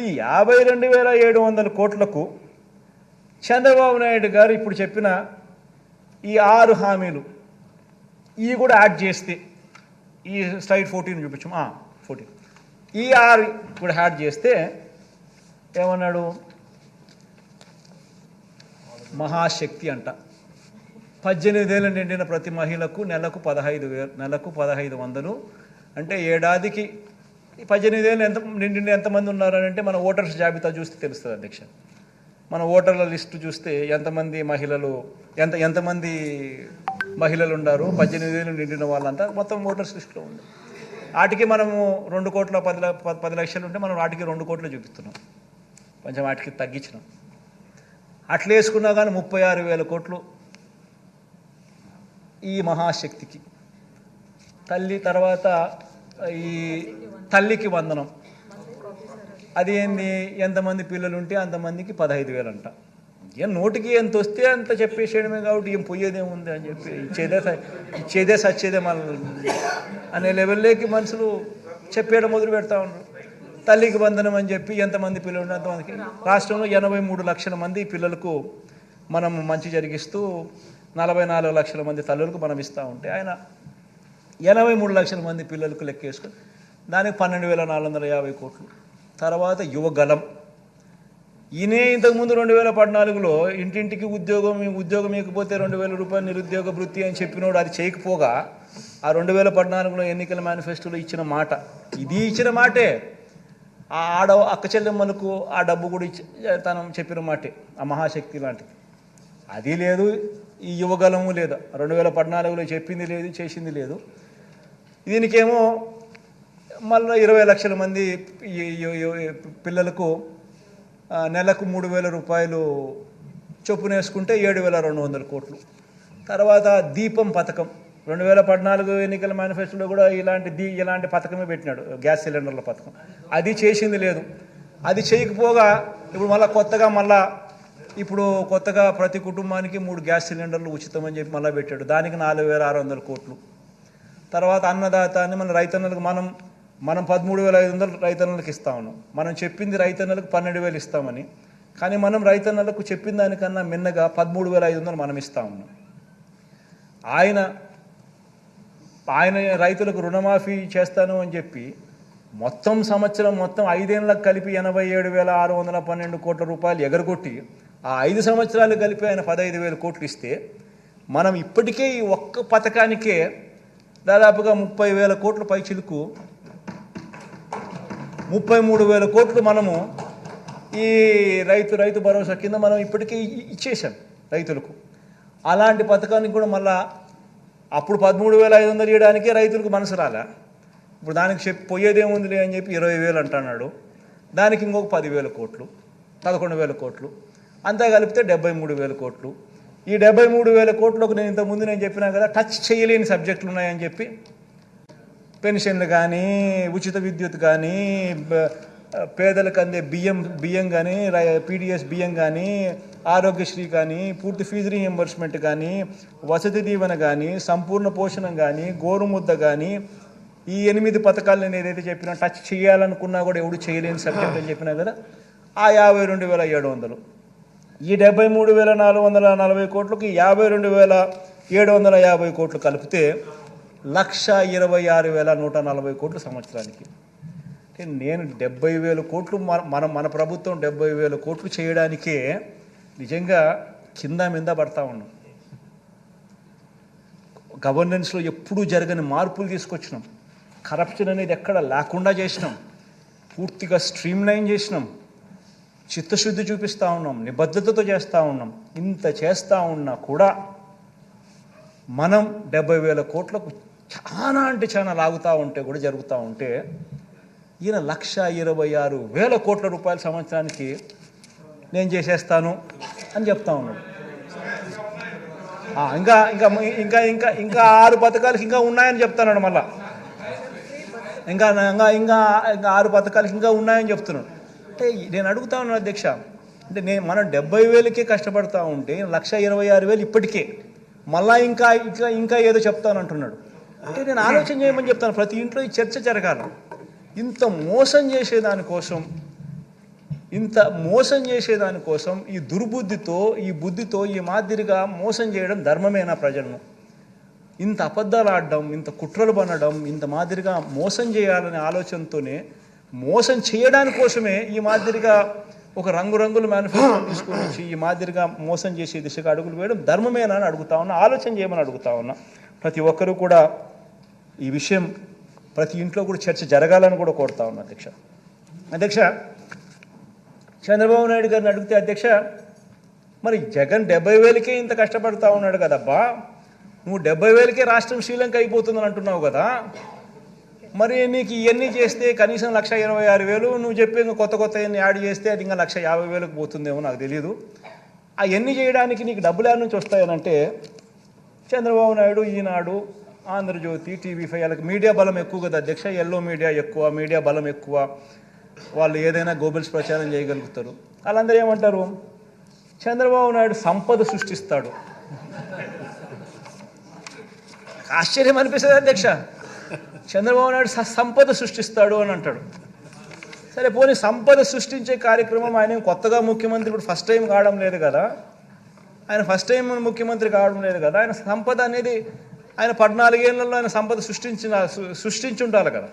యాభై రెండు వేల ఏడు వందల కోట్లకు చంద్రబాబు నాయుడు గారు ఇప్పుడు చెప్పిన ఈ ఆరు హామీలు ఇవి కూడా యాడ్ చేస్తే ఈ స్లైడ్ ఫోర్టీన్ చూపించు ఫోర్టీన్. ఈ ఆరు కూడా యాడ్ చేస్తే ఏమన్నాడు? మహాశక్తి అంట. పద్దెనిమిదేళ్ళు నిండిన ప్రతి మహిళకు నెలకు పదహైదు వేలు నెలకు పదహైదు వందలు అంటే ఏడాదికి ఈ పద్దెనిమిదేళ్ళు ఎంత నిండి ఎంతమంది ఉన్నారని అంటే మన ఓటర్స్ జాబితా చూస్తే తెలుస్తుంది అధ్యక్ష. మన ఓటర్ల లిస్టు చూస్తే ఎంతమంది మహిళలు ఎంత ఎంతమంది మహిళలు ఉన్నారు పద్దెనిమిది వేలు నిండిన వాళ్ళంతా మొత్తం ఓటర్స్ లిస్టులో ఉంది. వాటికి మనము రెండు కోట్ల పది పది లక్షలు ఉంటే మనం వాటికి రెండు కోట్లు చూపిస్తున్నాం. కొంచెం వాటికి తగ్గించినాం. అట్లా వేసుకున్నా కానీ ముప్పై ఆరు వేల కోట్లు ఈ మహాశక్తికి. తల్లి తర్వాత ఈ తల్లికి వందనం. అది ఏంది? ఎంతమంది పిల్లలు ఉంటే అంతమందికి పదహైదు వేలు అంట ఏం నోటికి ఎంత వస్తే అంత చెప్పేసేయడమే కాబట్టి ఏం పోయేదేముంది అని చెప్పి ఇచ్చేదే ఇచ్చేదే సచ్చేదే మన అనే లెవెల్లోకి మనుషులు చెప్పేయడం మొదలు పెడతా ఉన్నారు. తల్లికి బంధనం అని చెప్పి ఎంతమంది పిల్లలు ఉంటే అంతమందికి. రాష్ట్రంలో ఎనభై మూడు లక్షల మంది పిల్లలకు మనం మంచి జరిగిస్తూ నలభై నాలుగు లక్షల మంది తల్లులకు మనం ఇస్తూ ఉంటే ఆయన ఎనభై మూడు లక్షల మంది పిల్లలకు లెక్కేసుకొని దానికి పన్నెండు వేల నాలుగు వందల యాభై కోట్లు. తర్వాత యువగలం ఈయనే ఇంతకుముందు రెండు వేల పద్నాలుగులో ఇంటింటికి ఉద్యోగం ఉద్యోగం ఇకపోతే రెండు వేల రూపాయలు నిరుద్యోగ వృత్తి అని చెప్పినోడు అది చేయకపోగా ఆ రెండు వేల పద్నాలుగులో ఎన్నికల మేనిఫెస్టోలో ఇచ్చిన మాట. ఇది ఇచ్చిన మాటే. ఆ ఆడ అక్క చెల్లెమ్మలకు ఆ డబ్బు కూడా ఇచ్చి తను చెప్పిన మాటే. ఆ మహాశక్తి లాంటిది. అది లేదు. ఈ యువగలము లేదు. రెండు వేల పద్నాలుగులో చెప్పింది లేదు చేసింది లేదు. దీనికేమో మళ్ళీ ఇరవై లక్షల మంది ఈ- పిల్లలకు నెలకు మూడు వేల రూపాయలు చొప్పున వేసుకుంటే ఏడు వేల రెండు వందల కోట్లు. తర్వాత దీపం పథకం. రెండు వేల పద్నాలుగు ఎన్నికల మేనిఫెస్టోలో కూడా ఇలాంటి దీ ఇలాంటి పథకమే పెట్టినాడు గ్యాస్ సిలిండర్ల పథకం. అది చేసింది లేదు. అది చేయకపోగా ఇప్పుడు మళ్ళీ కొత్తగా మళ్ళా ఇప్పుడు కొత్తగా ప్రతి కుటుంబానికి మూడు గ్యాస్ సిలిండర్లు ఉచితం అని చెప్పి మళ్ళీ పెట్టాడు. దానికి నాలుగు వేల ఆరు వందల కోట్లు. తర్వాత అన్నదాత అని మన రైతన్నలకు మనం మనం పదమూడు వేల ఐదు వందలు రైతన్నలకు ఇస్తా ఉన్నాం. మనం చెప్పింది రైతన్నలకు పన్నెండు వేలు ఇస్తామని. కానీ మనం రైతన్నలకు చెప్పిన దానికన్నా మిన్నగా పదమూడు వేల ఐదు వందలు మనం ఇస్తా ఉన్నాం. ఆయన ఆయన రైతులకు రుణమాఫీ చేస్తాను అని చెప్పి మొత్తం సంవత్సరం మొత్తం ఐదేళ్ళకు కలిపి ఎనభై ఏడు వేల ఆరు వందల పన్నెండు కోట్ల రూపాయలు ఎగరగొట్టి ఆ ఐదు సంవత్సరాలు కలిపి ఆయన పదహైదు వేల కోట్లు ఇస్తే మనం ఇప్పటికే ఈ ఒక్క పథకానికే దాదాపుగా ముప్పై వేల కోట్లు పై చిలుకు ముప్పై మూడు వేల కోట్లు మనము ఈ రైతు రైతు భరోసా కింద మనం ఇప్పటికే ఇచ్చేసాం రైతులకు. అలాంటి పథకానికి కూడా మళ్ళా అప్పుడు పదమూడు వేల ఐదు వందలు ఇవ్వడానికి రైతులకు మనసు రాలే. ఇప్పుడు దానికి చెప్పి పోయేదేముందిలే అని చెప్పి ఇరవై వేలు అంటున్నాడు. దానికి ఇంకొక పదివేల కోట్లు పదకొండు వేల కోట్లు అంతా కలిపితే డెబ్బై మూడు వేల కోట్లు. ఈ డెబ్బై మూడు వేల కోట్లకు నేను ఇంతకుముందు నేను చెప్పినా కదా టచ్ చేయలేని సబ్జెక్టులు ఉన్నాయని చెప్పి పెన్షన్లు కానీ ఉచిత విద్యుత్ కానీ పేదలకు అందే బియ్యం బియ్యం కానీ పీడిఎస్ బియ్యం కానీ ఆరోగ్యశ్రీ కానీ పూర్తి ఫీజు రీఎంబర్స్మెంట్ కానీ వసతి దీవెన కానీ సంపూర్ణ పోషణం కానీ గోరుముద్ద కానీ ఈ ఎనిమిది పథకాలు నేను ఏదైతే చెప్పినా టచ్ చేయాలనుకున్నా కూడా ఎవడు చేయలేని సబ్జెక్ట్ అని చెప్పినా కదా ఆ యాభై రెండు వేల ఏడు వందలు. ఈ డెబ్బై మూడు వేల నాలుగు వందల నలభై కోట్లకి యాభై రెండు వేల ఏడు వందల యాభై కోట్లు కలిపితే లక్ష ఇరవై ఆరు వేల నూట నలభై కోట్లు సంవత్సరానికి. అంటే నేను డెబ్బై వేల కోట్లు మన మన మన ప్రభుత్వం డెబ్బై వేల కోట్లు చేయడానికే నిజంగా కింద మీద పడతా ఉన్నాం. గవర్నెన్స్లో ఎప్పుడూ జరగని మార్పులు తీసుకొచ్చినాం. కరప్షన్ అనేది ఎక్కడ లేకుండా చేసినాం. పూర్తిగా స్ట్రీమ్ లైన్ చేసినాం. చిత్తశుద్ధి చూపిస్తూ ఉన్నాం నిబద్ధతతో చేస్తూ ఉన్నాం ఇంత చేస్తూ ఉన్నా కూడా మనం డెబ్బై వేల కోట్లకు చాలా అంటే చాలా లాగుతూ ఉంటే కూడా జరుగుతూ ఉంటే ఈయన లక్ష ఇరవై ఆరు వేల కోట్ల రూపాయల సంవత్సరానికి నేను చేసేస్తాను అని చెప్తా ఉన్నాడు. ఇంకా ఇంకా ఇంకా ఇంకా ఇంకా ఆరు పథకాలకి ఇంకా ఉన్నాయని చెప్తున్నాడు మళ్ళా. ఇంకా ఇంకా ఇంకా ఇంకా ఆరు పథకాలకి ఇంకా ఉన్నాయని చెప్తున్నాడు. అంటే నేను అడుగుతా ఉన్నాను అధ్యక్ష అంటే నేను మనం డెబ్బై వేలకే కష్టపడతా ఉంటే లక్ష ఇరవై ఆరు వేలు ఇప్పటికే. మళ్ళా ఇంకా ఇంకా ఇంకా ఏదో చెప్తాను అంటున్నాడు. అంటే నేను ఆలోచన చేయమని చెప్తాను ప్రతి ఇంట్లో ఈ చర్చ జరగాలి. ఇంత మోసం చేసేదానికోసం ఇంత మోసం చేసేదానికోసం ఈ దుర్బుద్ధితో ఈ బుద్ధితో ఈ మాదిరిగా మోసం చేయడం ధర్మమేనా ప్రజలను? ఇంత అబద్ధాలు ఆడడం ఇంత కుట్రలు పనడం ఇంత మాదిరిగా మోసం చేయాలనే ఆలోచనతోనే మోసం చేయడానికి కోసమే ఈ మాదిరిగా ఒక రంగురంగుల మేనిఫెస్టో తీసుకొని వచ్చి ఈ మాదిరిగా మోసం చేసే దిశగా అడుగులు వేయడం ధర్మమేనా అని అడుగుతా ఉన్నా ఆలోచన చేయమని అడుగుతా ఉన్నా. ప్రతి ఒక్కరూ కూడా ఈ విషయం ప్రతి ఇంట్లో కూడా చర్చ జరగాలని కూడా కోరుతా ఉన్నా అధ్యక్ష. అధ్యక్ష చంద్రబాబు నాయుడు గారిని అడిగితే అధ్యక్ష మరి జగన్ డెబ్బై వేలకే ఇంత కష్టపడతా ఉన్నాడు కదబ్బా. నువ్వు డెబ్బై వేలకే రాష్ట్రం శ్రీలంక అయిపోతుందని అంటున్నావు కదా. మరి నీకు ఇవన్నీ చేస్తే కనీసం లక్ష ఇరవై ఆరు వేలు నువ్వు చెప్పే కొత్త కొత్త యాడ్ చేస్తే అది ఇంకా లక్ష యాభై వేలకు పోతుందేమో నాకు తెలియదు అవన్నీ చేయడానికి నీకు డబ్బులు యాడ్ నుంచి వస్తాయనంటే చంద్రబాబు నాయుడు ఈనాడు ఆంధ్రజ్యోతి టీవీ ఫైవ్ వాళ్ళకి మీడియా బలం ఎక్కువ కదా అధ్యక్ష. ఎల్లో మీడియా ఎక్కువ మీడియా బలం ఎక్కువ. వాళ్ళు ఏదైనా గోబెల్స్ ప్రచారం చేయగలుగుతారు. వాళ్ళందరూ ఏమంటారు? చంద్రబాబు నాయుడు సంపద సృష్టిస్తాడు. ఆశ్చర్యం అనిపిస్తుంది అధ్యక్ష. చంద్రబాబు నాయుడు సంపద సృష్టిస్తాడు అని అంటాడు. సరే పోనీ సంపద సృష్టించే కార్యక్రమం ఆయన కొత్తగా ముఖ్యమంత్రి ఇప్పుడు ఫస్ట్ టైం కావడం లేదు కదా. ఆయన ఫస్ట్ టైం ముఖ్యమంత్రి కావడం లేదు కదా. ఆయన సంపద అనేది ఆయన పద్నాలుగేళ్ళలో ఆయన సంపద సృష్టించిన సృష్టించి సృష్టించుంటారు కదా.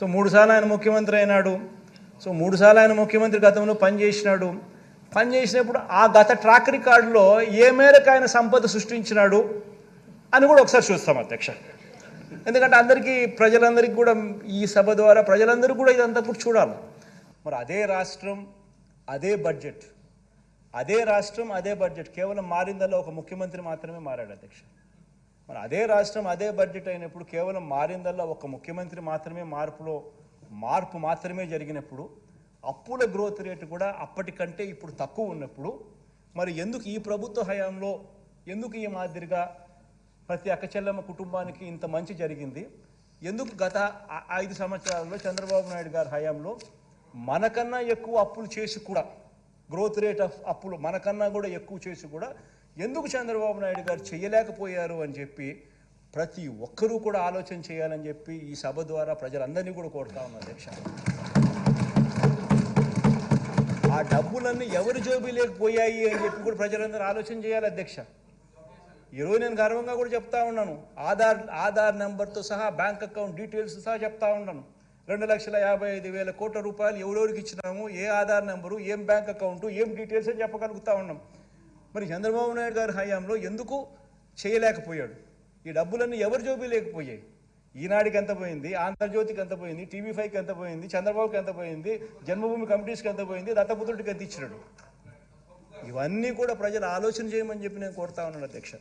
సో మూడుసార్లు ఆయన ముఖ్యమంత్రి అయినాడు. సో మూడుసార్లు ఆయన ముఖ్యమంత్రి గతంలో పనిచేసినాడు పనిచేసినప్పుడు ఆ గత ట్రాక్ రికార్డులో ఏ మేరకు ఆయన సంపద సృష్టించినాడు అని కూడా ఒకసారి చూస్తాం అధ్యక్ష. ఎందుకంటే అందరికీ ప్రజలందరికీ కూడా ఈ సభ ద్వారా ప్రజలందరూ కూడా ఇదంతా కూడా చూడాలి. మరి అదే రాష్ట్రం అదే బడ్జెట్ అదే రాష్ట్రం అదే బడ్జెట్ కేవలం మారిందల్లా ఒక ముఖ్యమంత్రి మాత్రమే మారాడు అధ్యక్ష. మరి అదే రాష్ట్రం అదే బడ్జెట్ అయినప్పుడు కేవలం మారిందల్లా ఒక ముఖ్యమంత్రి మాత్రమే మార్పులో మార్పు మాత్రమే జరిగినప్పుడు అప్పుల గ్రోత్ రేటు కూడా అప్పటికంటే ఇప్పుడు తక్కువ ఉన్నప్పుడు మరి ఎందుకు ఈ ప్రభుత్వ హయాంలో ఎందుకు ఈ మాదిరిగా ప్రతి అక్కచెల్లెమ్మ కుటుంబానికి ఇంత మంచి జరిగింది. ఎందుకు గత ఐదు సంవత్సరాల్లో చంద్రబాబు నాయుడు గారి హయాంలో మనకన్నా ఎక్కువ అప్పులు చేసి కూడా గ్రోత్ రేట్ ఆఫ్ అప్పులు మనకన్నా కూడా ఎక్కువ చేసి కూడా ఎందుకు చంద్రబాబు నాయుడు గారు చేయలేకపోయారు అని చెప్పి ప్రతి ఒక్కరూ కూడా ఆలోచన చేయాలని చెప్పి ఈ సభ ద్వారా ప్రజలందరినీ కూడా కోరుతా ఉన్నా అధ్యక్ష. ఆ డబ్బులన్నీ ఎవరి జోబీ లేకపోయాయి అని చెప్పి కూడా ప్రజలందరూ ఆలోచన చేయాలి అధ్యక్ష. ఈరోజు నేను గర్వంగా కూడా చెప్తా ఉన్నాను. ఆధార్ ఆధార్ నెంబర్తో సహా బ్యాంక్ అకౌంట్ డీటెయిల్స్ సహా చెప్తా ఉన్నాను. రెండు లక్షల యాభై ఐదు వేల కోట్ల రూపాయలు ఎవరెవరికి ఇచ్చినాము ఏ ఆధార్ నెంబరు ఏం బ్యాంక్ అకౌంట్ ఏం డీటెయిల్స్ అని చెప్పగలుగుతా ఉన్నాం. మరి చంద్రబాబు నాయుడు గారి హయాంలో ఎందుకు చేయలేకపోయాడు? ఈ డబ్బులన్నీ ఎవరి జోబీ లేకపోయాయి? ఈనాడికి ఎంత పోయింది? ఆంధ్రజ్యోతికి ఎంత పోయింది? టీవీ ఫైవ్కి ఎంత పోయింది? చంద్రబాబుకి ఎంత పోయింది? జన్మభూమి కమిటీస్కి ఎంత పోయింది? దత్తపుత్రుడికి ఎంత ఇచ్చినాడు? ఇవన్నీ కూడా ప్రజలు ఆలోచన చేయమని చెప్పి నేను కోరుతా ఉన్నాను అధ్యక్ష.